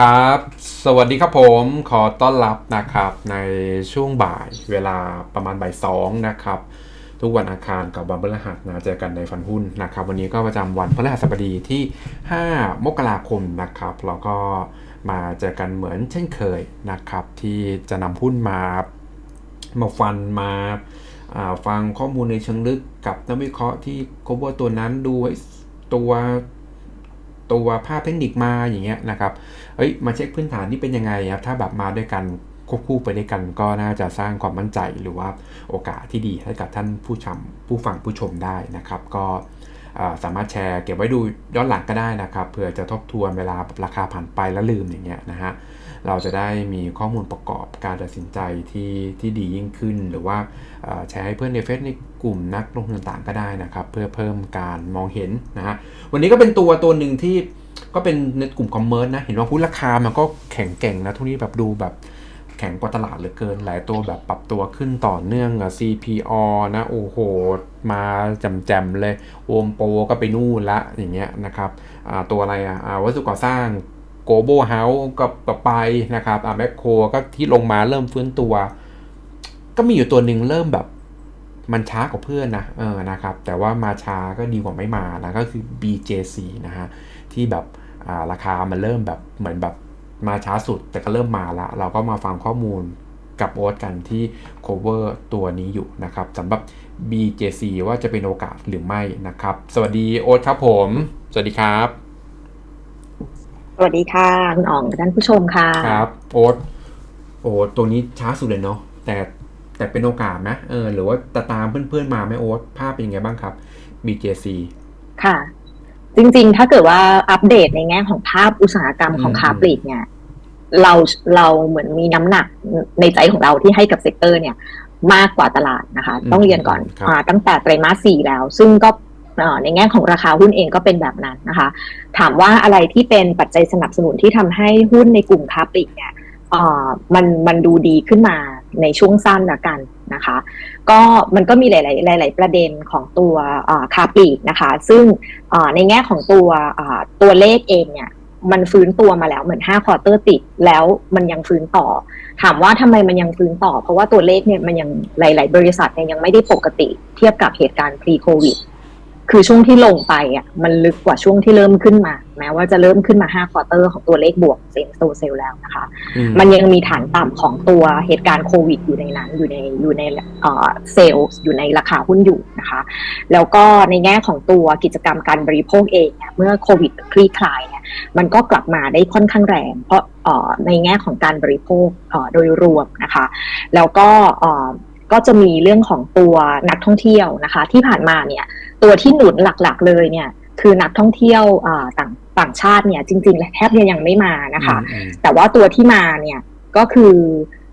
ครับ สวัสดีครับผมขอต้อนรับนะครับในช่วงบ่ายเวลาประมาณบ่ายสองนะครับ ทุกวันอังคารกับวันพฤหัสนะเจอกันในฟันหุ้นนะครับ วันนี้ก็ประจำวันพฤหัสบดีที่ 5 มกราคมนะครับแล้วก็มาเจอกันเหมือนเช่นเคยนะครับ ที่จะนำหุ้นมามาฟันมาฟังข้อมูลในเชิงลึกกับนักวิเคราะห์ที่ cover ตัวนั้นดูไอ้ตัว ตัวภาพเทคนิคมาอย่างเงี้ยนะครับเอ้ยมาเช็คพื้นฐานที่เป็นยังไงครับถ้าแบบมาด้วยกันควบคู่ไปด้วยกันก็น่าจะสร้างความมั่นใจหรือว่าโอกาสที่ดีให้กับท่านผู้ชมผู้ฟังผู้ชมได้นะครับ ก็สามารถแชร์เก็บไว้ดูย้อนหลังก็ได้นะครับเผื่อจะทบทวนเวลาราคาผ่านไปแล้วลืมอย่างเงี้ยนะฮะ เราจะได้มีข้อมูลประกอบการตัดสินใจที่ที่ดียิ่งขึ้น หรือว่าแชร์ให้เพื่อนในเฟซในกลุ่มนักลงทุนต่างก็ได้นะครับ เพื่อเพิ่มการมองเห็นนะฮะวันนี้ก็เป็นตัวตัวหนึ่งที่ก็เป็นในกลุ่มคอมเมอร์สนะ เห็นว่าหุ้นราคามันก็แข็งแกร่งนะทุกนี้แบบดูแบบแข็งกว่าตลาดเหลือเกิน หลายตัวแบบปรับตัวขึ้นต่อเนื่องอะ CPO นะ โอ้โห มาแจมๆเลยโอมโปก็ไปนู่นละอย่างเงี้ยนะครับตัวอะไรอะวัสดุก่อสร้าง โกลบเฮาส์ก็ก็ไปนะครับอ่าแมคโครก็ที่ลงมาเริ่มฟื้นตัว ก็มีอยู่ตัวหนึ่งเริ่มแบบมันช้ากว่าเพื่อนนะเออนะครับ แต่ว่ามาช้าก็ดีกว่าไม่มานะ ก็คือ BJC นะฮะ ที่แบบอ่าราคามันเริ่มแบบเหมือนแบบมาช้าสุด แต่ก็เริ่มมาละ เราก็มาฟังข้อมูลกับโอ๊ตกันที่ cover ตัวนี้อยู่นะครับสำหรับ BJC ว่าจะเป็นโอกาสหรือไม่นะครับ สวัสดีโอ๊ตครับผม สวัสดีครับ สวัสดีค่ะ คุณอ๋องท่านผู้ชมค่ะ ครับโอ๊ตโอ้ตัวนี้ช้าสุดเลยเนาะแต่แต่เป็นโอกาสนะเออหรือว่าตตามเพื่อนๆมาไหมโอ๊ตภาพเป็นยังไงบ้างครับ BJC ค่ะ จริงๆ ถ้าเกิดว่าอัปเดตในแง่ของภาพอุตสาหกรรมของอืมค้าปลีกเนี่ย เราเราเหมือนมีน้ำหนักในใจของเราที่ให้กับเซกเตอร์เนี่ย มากกว่าตลาดนะคะ ต้องเรียนก่อนครับอ่าตั้งแต่ไตรมาสสี่แล้ว ซึ่งก็เอ่อ ในแง่ของราคาหุ้นเองก็เป็นแบบนั้นนะคะ ถามว่าอะไรที่เป็นปัจจัยสนับสนุนที่ทำให้หุ้นในกลุ่มค้าปลีกเนี่ยมันมันดูดีขึ้นมาในช่วงสั้นละกันนะคะ ก็มันก็มีหลาย ๆ หลาย ๆ ประเด็นของตัวอ่าคาปลีกนะคะ ซึ่งในแง่ของตัวตัวเลขเองเนี่ยมันฟื้นตัวมาแล้วเหมือน5ควอเตอร์ติดแล้วมันยังฟื้นต่อ ถามว่าทำไมมันยังฟื้นต่อ เพราะว่าตัวเลขเนี่ยมันยังหลาย ๆ บริษัทเนี่ยยังไม่ได้ปกติเทียบกับเหตุการณ์ pre covid คือช่วงที่ลงไปอะมันลึกกว่าช่วงที่เริ่มขึ้นมา แม้ว่าจะเริ่มขึ้นมา5ควอเตอร์ของตัวเลขบวกเซมโซเซลแล้วนะคะอืมันยังมีฐานต่ำของตัวเหตุการณ์โควิด อยู่ในนั้นอยู่ในอยู่ในเอ่อเซลล์อยู่ในราคาหุ้นอยู่นะคะ แล้วก็ในแง่ของตัวกิจกรรมการบริโภคเองเนี่ยเมื่อโควิดคลี่คลายเนี่ยมันก็กลับมาได้ค่อนข้างแรง เพราะเอ่อในแง่ของการบริโภคเอ่อโดยรวมนะคะ แล้วก็เอ่อ ก็จะมีเรื่องของตัวนักท่องเที่ยวนะคะ ที่ผ่านมาเนี่ยตัวที่หนุนหลักๆ เลยเนี่ยคือนักท่องเที่ยวอ่าต่างต่างชาติเนี่ยจริงๆแทบจะยังไม่มานะคะอืมแต่ว่าตัวที่มาเนี่ยก็คือ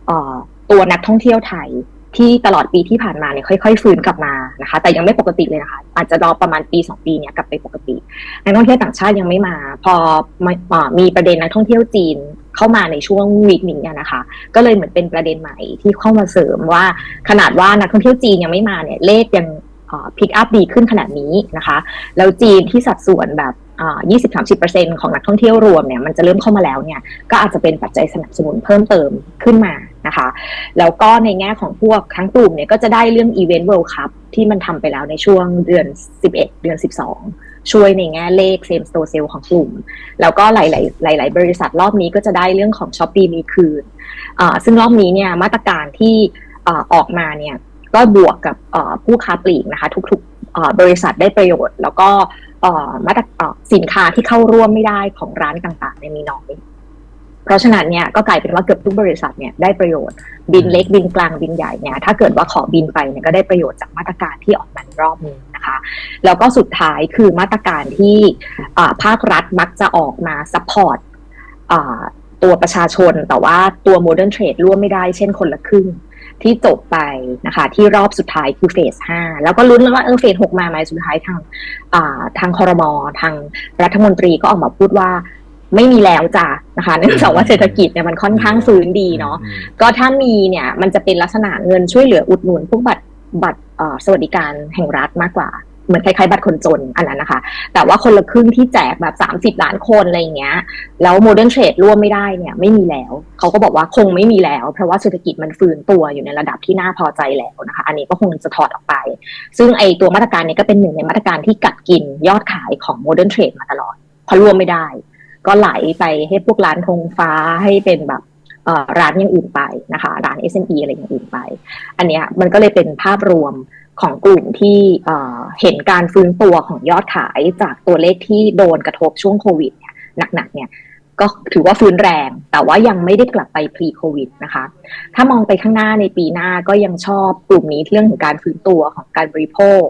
เออตัวนักท่องเที่ยวไทยที่ตลอดปีที่ผ่านมาเนี่ยค่อยๆฟื้นกลับมานะคะ แต่ยังไม่ปกติเลยนะคะ อาจจะรอประมาณปี2ปีเนี่ยกลับไปปกตินักท่องเที่ยวต่างชาติยังไม่มา พอมาเอ่อมีประเด็นนักท่องเที่ยวจีน เข้ามาในช่วงวีคนี้นี่ยนะคะ ก็เลยเหมือนเป็นประเด็นใหม่ที่เข้ามาเสริมว่าขนาดว่านักท่องเที่ยวจีนยังไม่มาเนี่ยเลขยังพิกอัพดีขึ้นขนาดนี้นะคะ แล้วจีนที่สัดส่วนแบบอ่า20-30%ของนักท่องเที่ยวรวมเนี่ยมันจะเริ่มเข้ามาแล้วเนี่ยก็อาจจะเป็นปัจจัยสนับสนุนเพิ่มเติมขึ้นมานะคะ แล้วก็ในแง่ของพวกทั้งกลุ่มเนี่ยก็จะได้เรื่อง Event World Cup ที่มันทำไปแล้วในช่วงเดือน 11 เดือน 12 ช่วยในแง่เลขเซมสโตเซลของกลุ่ม แล้วก็หลาย ๆ หลาย ๆ บริษัทรอบนี้ก็จะได้เรื่องของช้อปปี้มีคืนอ่าซึ่งรอบนี้เนี่ยมาตรการที่อออกมาเนี่ยก็บวกกับผู้ค้าปลีกนะคะ ทุก ๆ บริษัทได้ประโยชน์ แล้วก็มาตรสินค้าที่เข้าร่วมไม่ได้ของร้านต่างๆเนี่ยมีน้อย เพราะฉะนั้นเนี่ยก็กลายเป็นว่าเกือบทุกบริษัทเนี่ยได้ประโยชน์บินเล็กบินกลางบินใหญ่เนี่ยถ้าเกิดว่าขอบินไปเนี่ยก็ได้ประโยชน์จากมาตรการที่ออกมารอบนี้นะคะแล้วก็สุดท้ายคือมาตรการที่อ่าภาครัฐมักจะออกมาซัพพอร์ตตัวประชาชน แต่ว่าตัวโมเดิร์นเทรดร่วมไม่ได้เช่นคนละครึ่งที่จบไปนะคะที่รอบสุดท้ายคือเฟสห้าแล้วก็ลุ้นว่าเออเฟสหกมาไหมสุดท้ายทางอ่าทางคอรมอทางรัฐมนตรีก็ออกมาพูดว่า ไม่มีแล้วจ้ะนะคะเนื่องจากว่าเศรษฐกิจเนี่ยมันค่อนข้างฟื้นดีเนาะอืมก็ถ้ามีเนี่ยมันจะเป็นลักษณะเงินช่วยเหลืออุดหนุนพวกบัตรบัตรเอ่อสวัสดิการแห่งรัฐมากกว่าเหมือนคล้ายๆบัตรคนจนอันนั้นนะคะ แต่ว่าคนละครึ่งที่แจกแบบ 30 ล้านคนอะไรอย่างเงี้ย แล้วโมเดิร์นเทรดร่วมไม่ได้เนี่ยไม่มีแล้ว เขาก็บอกว่าคงไม่มีแล้ว เพราะว่าเศรษฐกิจมันฟื้นตัวอยู่ในระดับที่น่าพอใจแล้วนะคะ อันนี้ก็คงจะถอดออกไป ซึ่งไอตัวมาตรการนี้ก็เป็นหนึ่งในมาตรการที่กัดกินยอดขายของโมเดิร์นเทรดมาตลอดเพราะร่วมไม่ได้ ก็ไหลไปให้พวกร้านธงฟ้าให้เป็นแบบร้านอย่างอื่นไปนะคะ ร้าน SME อะไรอย่างอื่นไป อันนี้มันก็เลยเป็นภาพรวมของกลุ่มที่เห็นการฟื้นตัวของยอดขายจากตัวเลขที่โดนกระทบช่วงโควิดเนี่ยหนักๆเนี่ยก็ถือว่าฟื้นแรง แต่ว่ายังไม่ได้กลับไป pre โควิดนะคะ ถ้ามองไปข้างหน้าในปีหน้าก็ยังชอบกลุ่มนี้เรื่องของการฟื้นตัวของการบริโภค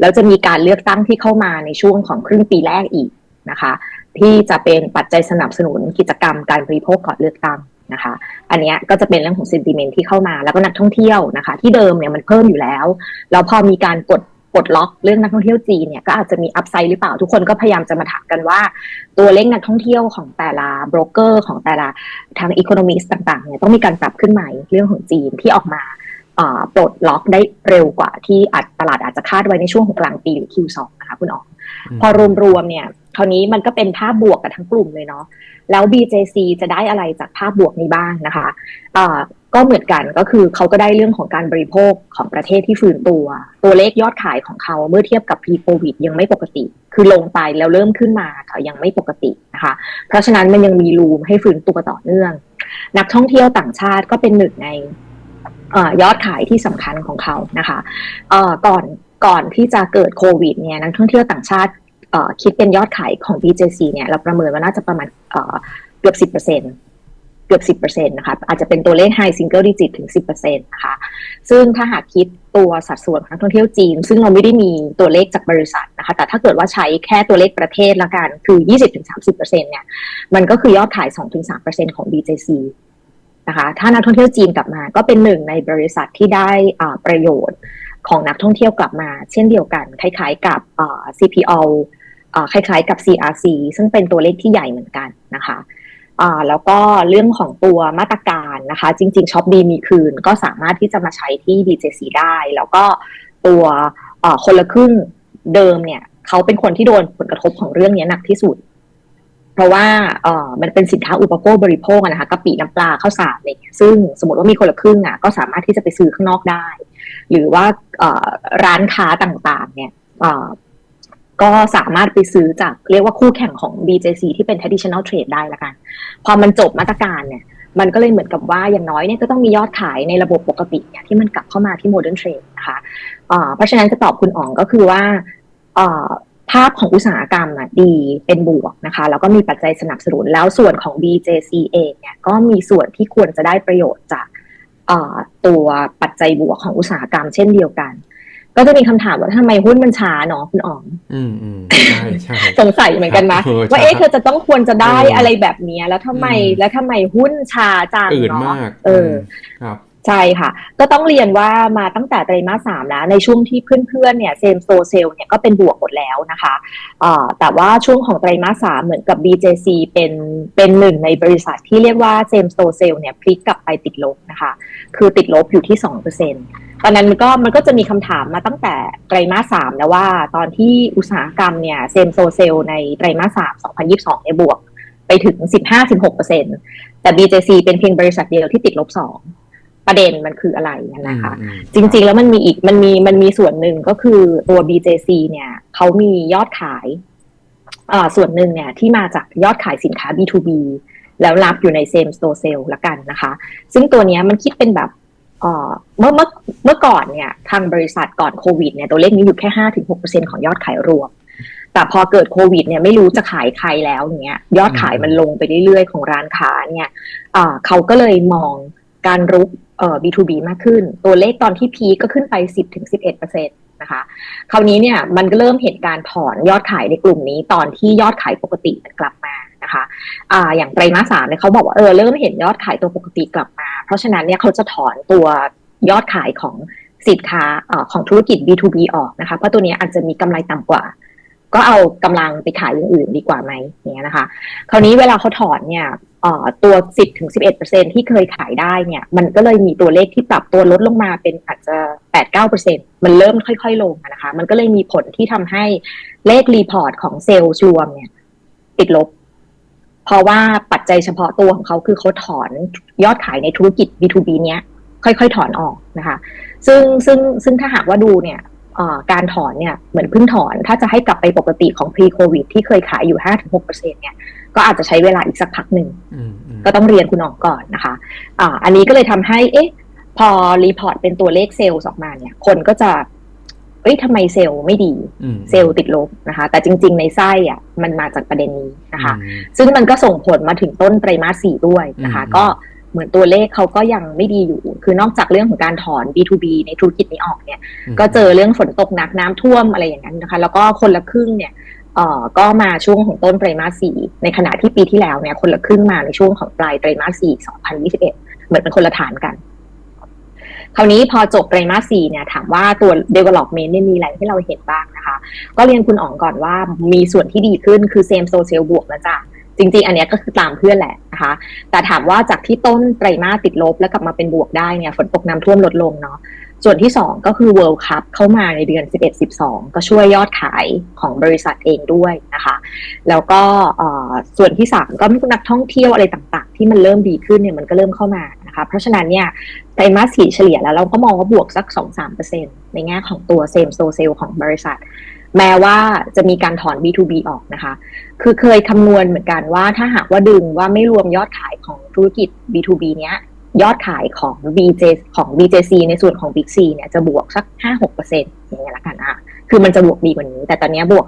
แล้วจะมีการเลือกตั้งที่เข้ามาในช่วงของครึ่งปีแรกอีกนะคะ ที่จะเป็นปัจจัยสนับสนุนกิจกรรมการบริโภคก่อนเลือกตั้งนะคะ อันนี้ก็จะเป็นเรื่องของ sentiment ที่เข้ามาแล้วก็นักท่องเที่ยวนะคะ ที่เดิมเนี่ยมันเพิ่มอยู่แล้วแล้วพอมีการกดปลดล็อกเรื่องนักท่องเที่ยวจีนเนี่ยก็อาจจะมีอัพไซด์หรือเปล่าทุกคนก็พยายามจะมาถามกันว่า ตัวเลขนักท่องเที่ยวของแต่ละโบรกเกอร์ของแต่ละทางอีโคโนมิสต่างๆเนี่ยต้องมีการปรับขึ้นใหม่เรื่องของจีนที่ออกมาปลดล็อกได้เร็วกว่าที่อาจตลาดอาจจะคาดไว้ในช่วงของกลางปีหรือ Q2 นะคะคุณอ๋อพอรวมๆเนี่ย คราวนี้มันก็เป็นภาพบวกกับทั้งกลุ่มเลยเนาะแล้ว BJC จะได้อะไรจากภาพบวกนี้บ้างนะคะะก็เหมือนกันก็คือเขาก็ได้เรื่องของการบริโภคของประเทศที่ฟื้นตัว ตัวเลขยอดขายของเขาเมื่อเทียบกับ pre covid ยังไม่ปกติ คือลงไปแล้วเริ่มขึ้นมาค่ะยังไม่ปกตินะคะ เพราะฉะนั้นมันยังมีรูมให้ฟื้นตัวต่อเนื่อง นักท่องเที่ยวต่างชาติก็เป็นหนึ่งในยอดขายที่สำคัญของเขานะคะก่อนก่อนที่จะเกิดโควิดเนี่ยนักท่องเที่ยวต่างชาติ คิดเป็นยอดขายของ BJC เนี่ยเราประเมินว่าน่าจะประมาณเกือบ 10%เกือบ 10%นะคะอาจจะเป็นตัวเลข high single digit ถึง 10%นะคะซึ่งถ้าหากคิดตัวสัดส่วนของนักท่องเที่ยวจีน ซึ่งเราไม่ได้มีตัวเลขจากบริษัทนะคะแต่ถ้าเกิดว่าใช้แค่ตัวเลขประเทศละกันคือ 20-30%เนี่ยมันก็คือยอดขาย 2-3%ของ BJC นะคะถ้านักท่องเที่ยวจีนกลับมา ก็เป็นหนึ่งในบริษัทที่ได้ประโยชน์ของนักท่องเที่ยวกลับมา เช่นเดียวกัน คล้ายๆกับ CPO คล้ายๆกับ CRC ซึ่งเป็นตัวเลขที่ใหญ่เหมือนกันนะคะแล้วก็เรื่องของตัวมาตรการนะคะ จริงๆช็อปดีมีคืนก็สามารถที่จะมาใช้ที่ BJC ได้ แล้วก็ตัวคนละครึ่งเดิมเนี่ยเขาเป็นคนที่โดนผลกระทบของเรื่องนี้หนักที่สุด เพราะว่าเออมันเป็นสินค้าอุปโภคบริโภคนะคะกะปิน้ำปลาข้าวสารเนี่ยซึ่งสมมติว่ามีคนละครึ่งอะก็สามารถที่จะไปซื้อข้างนอกได้ หรือว่าร้านค้าต่างๆ เนี่ย ก็สามารถไปซื้อจากเรียกว่าคู่แข่งของ BJC ที่เป็น traditional trade ได้ละกัน พอมันจบมาตรการเนี่ย มันก็เลยเหมือนกับว่าอย่างน้อยเนี่ยก็ต้องมียอดขายในระบบปกติเนี่ยที่มันกลับเข้ามาที่ modern trade นะคะเพราะฉะนั้นจะตอบคุณอ๋องก็คือว่าภาพของอุตสาหกรรมอะดีเป็นบวกนะคะแล้วก็มีปัจจัยสนับสนุนแล้วส่วนของ BJC เองเนี่ยก็มีส่วนที่ควรจะได้ประโยชน์จากตัวปัจจัยบวกของอุตสาหกรรมเช่นเดียวกัน ก็จะมีคำถามว่าทำไมหุ้นมันช้าเนาะคุณอ๋องอืมอืมใช่ใช่สงสัยเหมือนกันนะว่าเอ๊ะเธอจะต้องควรจะได้อะไรแบบนี้แล้วทำไมแล้วทำไมหุ้นช้าจังเนาะเออครับใช่ค่ะ ก็ต้องเรียนว่ามาตั้งแต่ไตรมาสสามแล้ว ในช่วงที่เพื่อนๆเนี่ยเซมโซเซลเนี่ยก็เป็นบวกหมดแล้วนะคะแต่ว่าช่วงของไตรมาสสามเหมือนกับ BJC เป็นเป็นหนึ่งในบริษัทที่เรียกว่าเซมโซเซลเนี่ยพลิกกลับไปติดลบนะคะ คือติดลบอยู่ที่สองเปอร์เซ็นต์ ตอนนั้นมันก็มันก็จะมีคำถามมาตั้งแต่ไตรมาสสามแล้วว่า ตอนที่อุตสาหกรรมเนี่ยเซมโซเซลในไตรมาสสามสองพันยิบสองเนี่ยบวก ไปถึงสิบห้าสิบหกเปอร์เซ็นแต่ BJC เป็นเพียงบริษัทเดียวที่ติดลบสองประเด็นมันคืออะไรนะคะ จริง ๆ แล้วมันมีอีกมันมีมันมีส่วนหนึ่งก็คือตัว BJC เนี่ยเขามียอดขายอ่าส่วนหนึ่งเนี่ยที่มาจากยอดขายสินค้า B2B แล้วรับอยู่ใน same store sale ละกันนะคะ ซึ่งตัวนี้มันคิดเป็นแบบ เมื่อเมื่อเมื่อก่อนเนี่ยทางบริษัทก่อนโควิดเนี่ยตัวเลขนี้อยู่แค่ห้าถึงหกเปอร์เซ็นของยอดขายรวม แต่พอเกิดโควิดเนี่ยไม่รู้จะขายใครแล้วเนี่ยยอดขายมันลงไปเรื่อยๆ ของร้านค้าเนี่ยเขาก็เลยมองการรุกเอ่อ B2B มากขึ้น ตัวเลขตอนที่พีก็ขึ้นไป 10ถึง11เปอร์เซ็นตนะคะคราวนี้เนี่ยมันก็เริ่มเห็นการถอนยอดขายในกลุ่มนี้ตอนที่ยอดขายปกติกลับมา นะคะอ่าอย่างไตรมาสสามเนี่ยเขาบอกว่าเออเริ่มเห็นยอดขายตัวปกติกลับมา เพราะฉะนั้นเนี่ยเขาจะถอนตัวยอดขายของสินค้าอของธุรกิจ B2B ออกนะคะ เพราะตัวนี้อาจจะมีกำไรต่ำกว่า ก็เอากำลังไปขายอย่างอื่นดีกว่าไหมเนี่ยนะคะ คราวนี้เวลาเขาถอนเนี่ยตัว 10ถึง11 ที่เคยขายได้เนี่ย มันก็เลยมีตัวเลขที่ปรับตัวลดลงมาเป็นอาจจะ 8 9มันเริ่มค่อยๆ ลงนะคะ มันก็เลยมีผลที่ทำให้เลขรีพอร์ตของเซลล์รวมเนี่ย ติดลบ ราะว่าปัจจัยเฉพาะตัวของเขาคือเขาถอนยอดขายในธุรกิจ B2B เนี้ยค่อยๆ ถอนออกนะคะ ซึ่งซึ่งซึ่งถ้าหากว่าดูเนี่ยเอ่อการถอนเนี่ยเหมือนเพิ่งถอน ถ้าจะให้กลับไปปกติของ pre covid ที่เคยขายอยู่ 5-6%เนี่ยก็อาจจะใช้เวลาอีกสักพักหนึ่งอืมอืมก็ต้องเรียนคุณออกก่อนนะคะอ่าอันนี้ก็เลยทำให้เอ๊ะพอรีพอร์ตเป็นตัวเลขเซลล์ออกมาเนี่ย คนก็จะ เอ้ยทำไมเซลล์ไม่ดีอืมเซลล์ติดลบนะคะ แต่จริง ๆ ในไส้อะมันมาจากประเด็นนี้นะคะอืมซึ่งมันก็ส่งผลมาถึงต้นไตรมาสสี่ด้วยนะคะอืมก็เหมือนตัวเลขเขาก็ยังไม่ดีอยู่ คือนอกจากเรื่องของการถอน B2B ในธุรกิจนี้ออกเนี่ย ก็เจอเรื่องฝนตกหนักน้ำท่วมอะไรอย่างนั้นนะคะ แล้วก็คนละครึ่งเนี่ยเอ่อก็มาช่วงของต้นไตรมาสสี่ในขณะที่ปีที่แล้วเนี่ยคนละครึ่งมาในช่วงของปลายไตรมาสสี่ 2021 เหมือนเป็นคนละฐานกัน คราวนี้พอจบไตรมาสสี่เนี่ยถามว่าตัว development เนี่ยมีอะไรให้เราเห็นบ้างนะคะ ก็เรียนคุณอ๋องก่อนว่ามีส่วนที่ดีขึ้นคือ same social บวกนะจ๊ะจริงๆ อันนี้ก็คือตามเพื่อนแหละนะคะ แต่ถามว่าจากที่ต้นไตรมาสติดลบแล้วกลับมาเป็นบวกได้เนี่ยฝนตกน้ำท่วมลดลงเนาะส่วนที่ 2 ก็คือ World Cup เข้ามาในเดือน 11-12 ก็ช่วยยอดขายของบริษัทเองด้วยนะคะ แล้วก็ส่วนที่ 3 ก็มีนักท่องเที่ยวอะไรต่างๆ ที่มันเริ่มดีขึ้นเนี่ยมันก็เริ่มเข้ามา นะคะเพราะฉะนั้นเนี่ยไตรมาสสี่เฉลี่ยแล้วเราก็มองว่าบวกสัก 2-3%ในแง่ของตัว same store sale ของบริษัท แม้ว่าจะมีการถอน B2B ออกนะคะ คือเคยคำนวณเหมือนกันว่าถ้าหากว่าดึงว่าไม่รวมยอดขายของธุรกิจ B2B เนี้ยยอดขายของ BJ ของ BJC ในส่วนของ Big C เนี่ยจะบวกสัก 5-6%อย่างเงี้ยละกันอะ คือมันจะบวกดีกว่านี้ แต่ตอนนี้บวก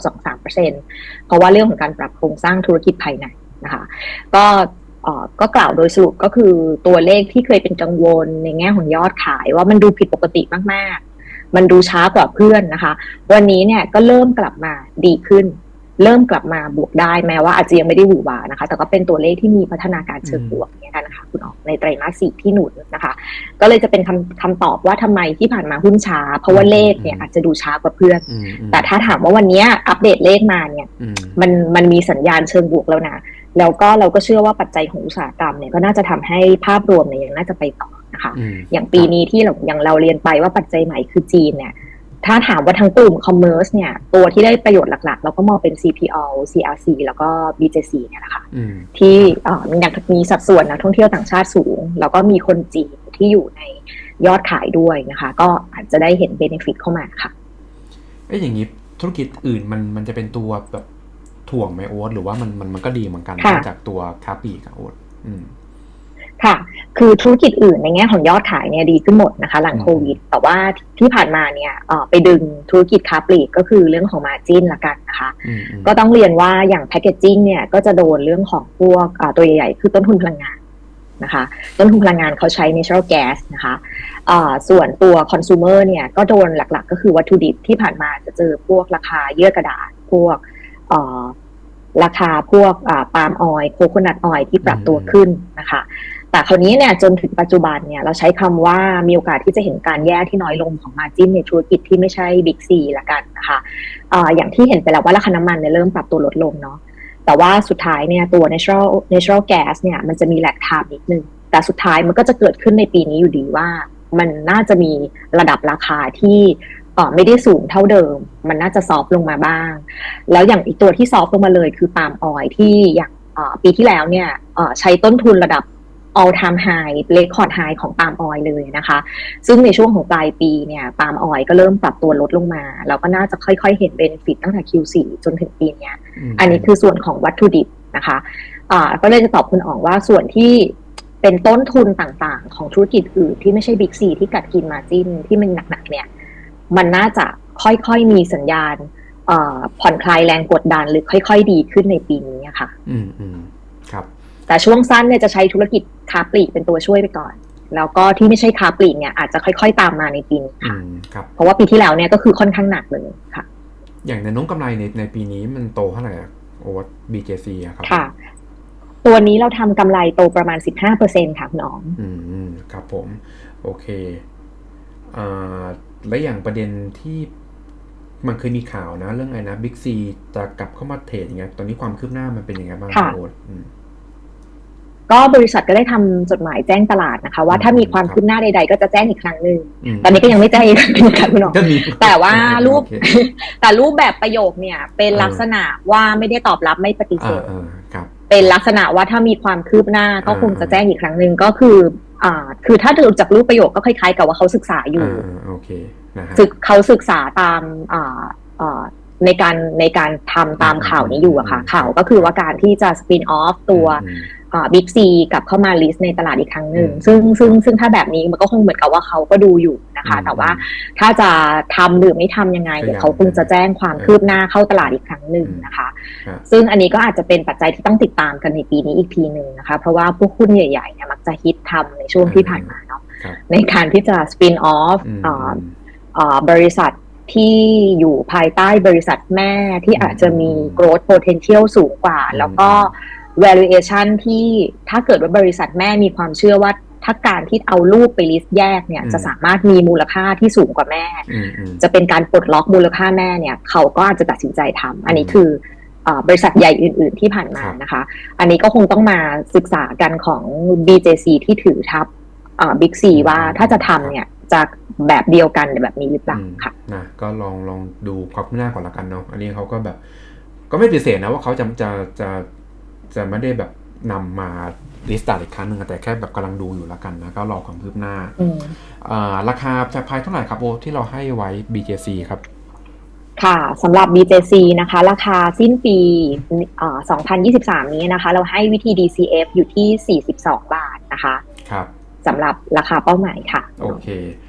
2-3%เพราะว่าเรื่องของการปรับโครงสร้างธุรกิจภายในนะคะ ก็ ก็กล่าวโดยสรุปก็คือตัวเลขที่เคยเป็นกังวลในแง่ของยอดขาย ว่ามันดูผิดปกติมากๆ มันดูช้ากว่าเพื่อนนะคะ วันนี้เนี่ยก็เริ่มกลับมาดีขึ้น เริ่มกลับมาบวกได้แม้ว่าอาจจะยังไม่ได้หวือหวานะคะ แต่ก็เป็นตัวเลขที่มีพัฒนาการเชิงบวกเนี่ยกันนะคะคุณออกในไตรมาสสี่ที่หนุนนะคะ ก็เลยจะเป็นคำคำตอบว่าทำไมที่ผ่านมาหุ้นช้า เพราะว่าเลขเนี่ยอาจจะดูช้ากว่าเพื่อนอืมอืมแต่ถ้าถามว่าวันนี้อัปเดตเลขมาเนี่ยอืมมันมันมีสัญญาณเชิงบวกแล้วนะแล้วก็เราก็เชื่อว่าปัจจัยของอุตสาหกรรมเนี่ยก็น่าจะทำให้ภาพรวมเนี่ยยังน่าจะไปต่อนะคะอืมอย่างปีนี้ที่เราอย่างเราเรียนไปว่าปัจจัยใหม่คือจีนเนี่ย ถ้าถามว่าทั้งกลุ่มคอมเมอร์สเนี่ย ตัวที่ได้ประโยชน์หลักๆ เราก็มองเป็น CPO CRC แล้วก็ BJC เนี่ยแหละค่ะอืมที่เอ่อมีนักมีสัดส่วนนักท่องเที่ยวต่างชาติสูง แล้วก็มีคนจีนที่อยู่ในยอดขายด้วยนะคะ ก็อาจจะได้เห็นเบนฟิตเข้ามาค่ะเอ้ยอย่างนี้ธุรกิจอื่นมันมันจะเป็นตัวแบบถ่วงไหมโอ๊ตหรือว่ามันมันมันก็ดีเหมือนกันค่ะนอกจากตัวคาปีกับโอ๊ตอืม ค่ะ คือธุรกิจอื่นในแง่ของยอดขายเนี่ยดีขึ้นหมดนะคะ หลังอืมโควิด แต่ว่าที่ผ่านมาเนี่ยเอ่อไปดึงธุรกิจค้าปลีกก็คือเรื่องของมาจินละกันนะคะอืมอืมก็ต้องเรียนว่าอย่างแพ c เกจจิ้งเนี่ยก็จะโดนเรื่องของพวกอ่าตัวใหญ่ๆคือต้นทุนพลังงานนะคะ ต้นทุนพลังงานเขาใช้ natural gas นะคะอ่าส่วนตัว consumer เนี่ยก็โดนหลักๆ ก็คือวัตถุดิบที่ผ่านมาจะเจอพวกราคาเยื่อกระดาษพวกเอ่อราคาพวกปาล์มออยล์โคโคนัทออยล์ที่ปรับตัวขึ้นนะคะ แต่คราวนี้เนี่ยจนถึงปัจจุบันเนี่ยเราใช้คำว่ามีโอกาสที่จะเห็นการแย่ที่น้อยลงของมาจิ้นในธุรกิจที่ไม่ใช่บิ๊กซีละกันนะคะออย่างที่เห็นไปแล้วว่าราคาน้ำมันเนี่ยเริ่มปรับตัวลดลงเนาะแต่ว่าสุดท้ายเนี่ยตัว natural natural gas เนี่ยมันจะมีแลกไทม์นิดนึง แต่สุดท้ายมันก็จะเกิดขึ้นในปีนี้อยู่ดีว่า มันน่าจะมีระดับราคาที่อ่อไม่ได้สูงเท่าเดิม มันน่าจะซอฟต์ลงมาบ้าง แล้วอย่างอีกตัวที่ซอฟต์ลงมาเลยคือปาล์มออยล์ที่อย่างปีที่แล้วเนี่ยใช้ต้นทุนระดับ all time high record high ของปาล์มออยล์เลยนะคะ ซึ่งในช่วงของปลายปีเนี่ยปาล์มออยล์ก็เริ่มปรับตัวลดลงมาแล้วก็น่าจะค่อยๆ เห็นเบนฟิตตั้งแต่ Q4 จนถึงปีเนี้ยมอันนี้คือส่วนของวัตถุดิบนะคะอ่าก็เลยจะตอบคุณอ๋องว่าส่วนที่เป็นต้นทุนต่างๆ ของธุรกิจอื่นที่ไม่ใช่บิ๊กซีที่กัดกินมาจิ้นที่มันหนักๆเนี่ยมันน่าจะค่อยๆมีสัญญาณเอ่อผ่อนคลายแรงกดดันหรือค่อย ๆ ดีขึ้นในปีนี้อะค่ะ อืมอืมครับ แต่ช่วงสั้นเนี่ยจะใช้ธุรกิจค้าปลีกเป็นตัวช่วยไปก่อน แล้วก็ที่ไม่ใช่ค้าปลีกเนี่ยอาจจะค่อยๆ ตามมาในปีนี้อืค่ะมครับเพราะว่าปีที่แล้วเนี่ยก็คือค่อนข้างหนักเลยค่ะ อย่างในน้องกำไรในในปีนี้มันโตเท่าไหร่อะโอ๊ต BJC อะครับค่ะตัวนี้เราทำกำไรโตประมาณ 15%ค่ะคุณอ๋องอืมอืม ครับผม โอเคอ่าและอย่างประเด็นที่มันเคยมีข่าวนะ เรื่องไงนะบิ๊กซีจะกลับเข้ามาเทรดอย่างเงี้ยตอนนี้ความคืบหน้ามันเป็นยังไงบ้างค่ะโอ๊ตอืม ก็บริษัทก็ได้ทำจดหมายแจ้งตลาดนะคะ ว่าถ้ามีความคืบหน้าใด ๆ ก็จะแจ้งอีกครั้งหนึ่งมตอนนี้ก็ยังไม่แจ้งอีกครั้งหนึ่งค่ะคุณหนอก็มีแต่ว่ารูปโอเคแต่รูปแบบประโยคเนี่ย เป็นเออลักษณะว่าไม่ได้ตอบรับไม่ปฏิเสอ่าธอ่าครับเป็นลักษณะว่าถ้ามีความคืบหน้าก็อ่าคงจะแจ้งอีกครั้งหนึ่งก็คืออ่าคือถ้าดูจากรูปประโยคก็คล้ายๆ กับว่าเขาศึกษาอยู่อ่าอ่าโอเคนะฮะศึกเขาศึกษาตามอ่าอ่าในการในการทำตามข่าวนี้อยู่อะค่ะอืมข่าวก็คือว่าการที่จะสปินออฟตัวอืม บิ๊กซีกลับเข้ามาลิสต์ในตลาดอีกครั้งหนึ่งอืมซึ่งซึ่งซึ่งถ้าแบบนี้มันก็คงเหมือนกับว่าเขาก็ดูอยู่นะคะอืมแต่ว่าถ้าจะทำหรือไม่ทำยังไงก็เดี๋ยวยังเขาคงจะแจ้งความคืบหน้าเข้าตลาดอีกครั้งหนึ่งนะคะครับซึ่งอันนี้ก็อาจจะเป็นปัจจัยที่ต้องติดตามกันในปีนี้อีกทีหนึ่งนะคะ เพราะว่าพวกหุ้นใหญ่ๆเนี่ยมักจะฮิตทำในช่วงที่ผ่านมาเนาะครับในการที่จะสปินออฟอืมบริษัทที่อยู่ภายใต้บริษัทแม่ที่อาจจะมีอืม growth potential สูงกว่าอืมแล้วก็ valuation ที่ถ้าเกิดว่าบริษัทแม่มีความเชื่อว่าถ้าการที่เอารูปไปลิสต์แยกเนี่ยอืมจะสามารถมีมูลค่าที่สูงกว่าแม่อืมอืมจะเป็นการปลดล็อกมูลค่าแม่เนี่ยเขาก็อาจจะตัดสินใจทำอันนี้คือเออบริษัทใหญ่อื่น ๆที่ผ่านมาครับนะคะ อันนี้ก็คงต้องมาศึกษากันของ BJC ที่ถือทับบิ๊กซีว่าถ้าจะทำเนี่ยจะแบบเดียวกันหรือแบบนี้หรือเปล่าอืมค่ะนะก็ลองลองดูความคืบหน้าก่อนละกันเนาะอันนี้เขาก็แบบ ก็ไม่ปฏิเสธนะว่าเขาจะจะจะ จะไม่ได้แบบนำมาลิสต์อีกครั้งหนึ่งแต่แค่แบบกำลังดูอยู่ละกันนะ ก็รอความคืบหน้าอืมอ่าราคาจะพายเท่าไหร่ครับโอที่เราให้ไว้ BJC ครับ ค่ะสำหรับ BJC นะคะ ราคาสิ้นปีเอ่อ2023 นี้นะคะ เราให้วิธี DCF อยู่ที่ 42 บาทนะคะ ครับสำหรับราคาเป้าหมายค่ะ โอเค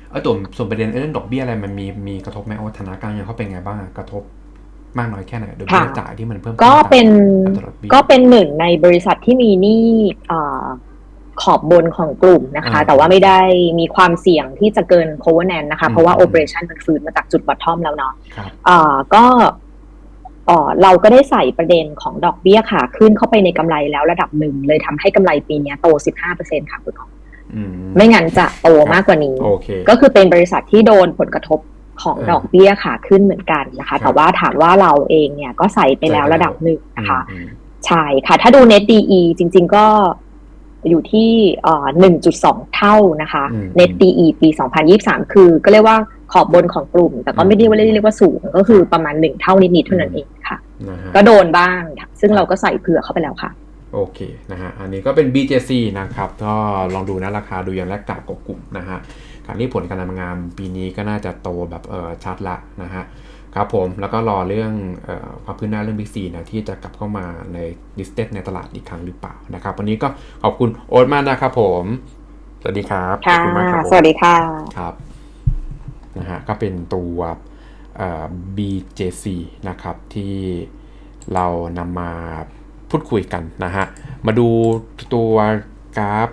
เออตัวส่วนประเด็นเรื่องดอกเบี้ยอะไรมันมีมีกระทบไหมโอ้ธนาคารยังเขาเป็นไงบ้างอะกระทบ มากน้อยแค่ไหนดอกเบี้ยค่ะจ่ายที่มันเพิ่มก็ขึ้เป็นอัตราดอกเบี้ยก็เป็นหนึ่งในบริษัทที่มีหนี้เอ่อขอบบนของกลุ่มนะคะอ่าแต่ว่าไม่ได้มีความเสี่ยงที่จะเกิน covenant นะคะอืมเพราะว่า operation มันฟื้นมาจากจุด bottom แล้วเนาะครับเอ่อก็เอ่อเราก็ได้ใส่ประเด็นของดอกเบี้ยค่ะ ขึ้นเข้าไปในกำไรแล้วระดับหนึ่ง เลยทำให้กำไรปีเนี้ยโต 15%ค่ะคุณหมออืมไม่งั้นจะโตมากกว่านี้โอเคก็คือเป็นบริษัทที่โดนผลกระทบ ของเออดอกเบี้ยค่ะขึ้นเหมือนกันนะครัคะบแต่ว่าถามว่าเราเองเนี่ยก็ใส่ไปแล้วระดับหนึ่งนะคะอืมใช่ค่ะ ถ้าดู net DE จริง ๆ ก็อยู่ที่เอ่อ1.2เท่านะคะอืม net DE ปี 2023 คือ ก็เรียกว่าขอบบนของกลุ่ม แต่ก็ไม่ได้ว่าเรียกว่าสูง ก็คือประมาณ1เท่านิดๆเท่านั้นเองค่ะนะฮะก็โดนบ้าง ซึ่งเราก็ใส่เผื่อเข้าไปแล้วค่ะโอเคนะฮะ อันนี้ก็เป็น BJC นะครับ ก็ลองดูนะราคาดูอย่างแรกกาดกบกลุ่มนะฮะ การที่ผลการทำงานปีนี้ก็น่าจะโตแบบเออชัดละนะฮะครับผมแล้วก็รอเรื่องเออความคืบหน้าเรื่อง Big C นะที่จะกลับเข้ามาใน listed ในตลาดอีกครั้งหรือเปล่านะครับ วันนี้ก็ขอบคุณโอ๊ตมากนะครับผม สวัสดีครับขอบค่ะคุณมากครับโอ๊ตสวัสดีค่ะครับนะฮะก็เป็นตัวเอ่อ BJC นะครับที่เรานำมาพูดคุยกันนะฮะมาดูตัวกราฟ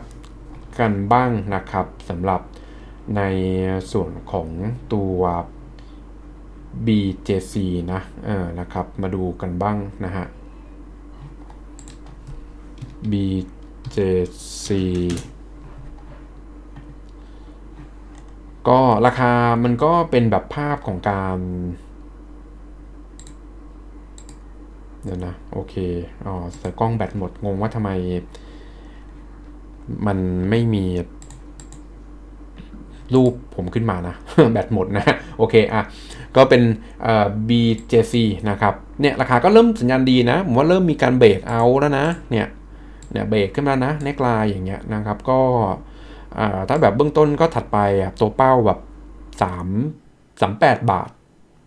กันบ้างนะครับสำหรับ ในส่วนของตัว BJC นะเออนะครับ มาดูกันบ้างนะฮะ BJC ก็ราคามันก็เป็นแบบภาพของการเดี๋ยวนะ โอเค อ๋อแต่กล้องแบตหมดงงว่าทำไม มันไม่มี รูปผมขึ้นมานะ แบตหมดนะ โอเคอะก็เป็นเอ่อ BJC นะครับเนี่ยราคาก็เริ่มสัญญาณดีนะ ผมว่าเริ่มมีการเบรกเอาแล้วนะเนี่ยเนี่ยเบรกขึ้นมานะเนกลายอย่างเงี้ยนะครับก็อ่าถ้าแบบเบื้องต้นก็ถัดไปตัวเป้าแบบสามสามแปดบาท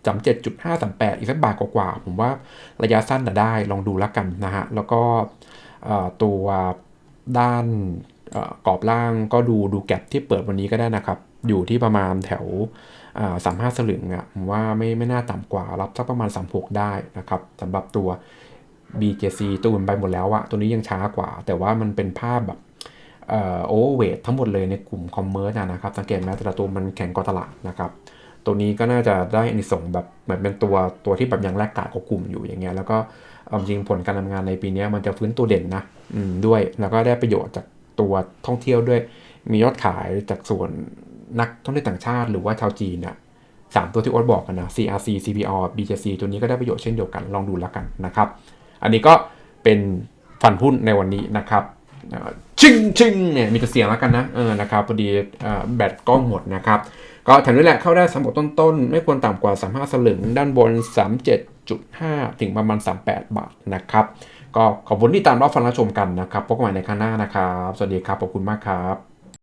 สามเจ็ดจุดห้าสามแปดอีกสักบาทกว่าๆผมว่าระยะสั้นน่ได้ลองดูแล้วกันนะฮะ แล้วก็ตัวด้านกรอบล่างก็ดูดูแก็บที่เปิดวันนี้ก็ได้นะครับอยู่ที่ประมาณแถวสามห้าสลึงอะผมว่าไม่ไม่น่าต่ำกว่ารับสักประมาณ 36 ได้นะครับสำหรับตัว BJC ตูนไปหมดแล้วอะตัวนี้ยังช้ากว่า แต่ว่ามันเป็นภาพแบบโอเวอร์เวททั้งหมดเลยในกลุ่มคอมเมอร์สนะครับ สังเกตไหมแต่ละตัวมันแข็งกว่าตลาดนะครับ ตัวนี้ก็น่าจะได้อานิสงแบบเหมือนเป็นตัวตัวที่แบบยังแลกกาดกับกลุ่มอยู่อย่างเงี้ยแล้วก็จริงผลการทำงานในปีนี้มันจะฟื้นตัวเด่นนะด้วยแล้วก็ได้ประโยชน์จากตัวท่องเที่ยวด้วยมียอดขายจากส่วน นักท่องเที่ยวต่างชาติหรือว่าชาวจีนเนี่ยสามตัวที่โอ๊ตบอกกันนะ CRC CPO BJC ตัวนี้ก็ได้ประโยชน์เช่นเดียวกันลองดูแล้วกันนะครับ อันนี้ก็เป็นฟันหุ้นในวันนี้นะครับชิงชิงเนี่ยมีแต่เสียงแล้วกันนะเออนะครับพอดีแบตกล้องหมดนะครับ ก็แถมด้แหละเข้าได้สามบต้นๆ ไม่ควรต่ำกว่า 35 สลึง ด้านบน 37.5 ถึงประมาณ 38 บาทนะครับ ก็ขอบคุณที่ตามรับฟังรับชมกันนะครับพบกันใหม่ในครั้งหน้านะครับ สวัสดีครับ ขอบคุณมากครับ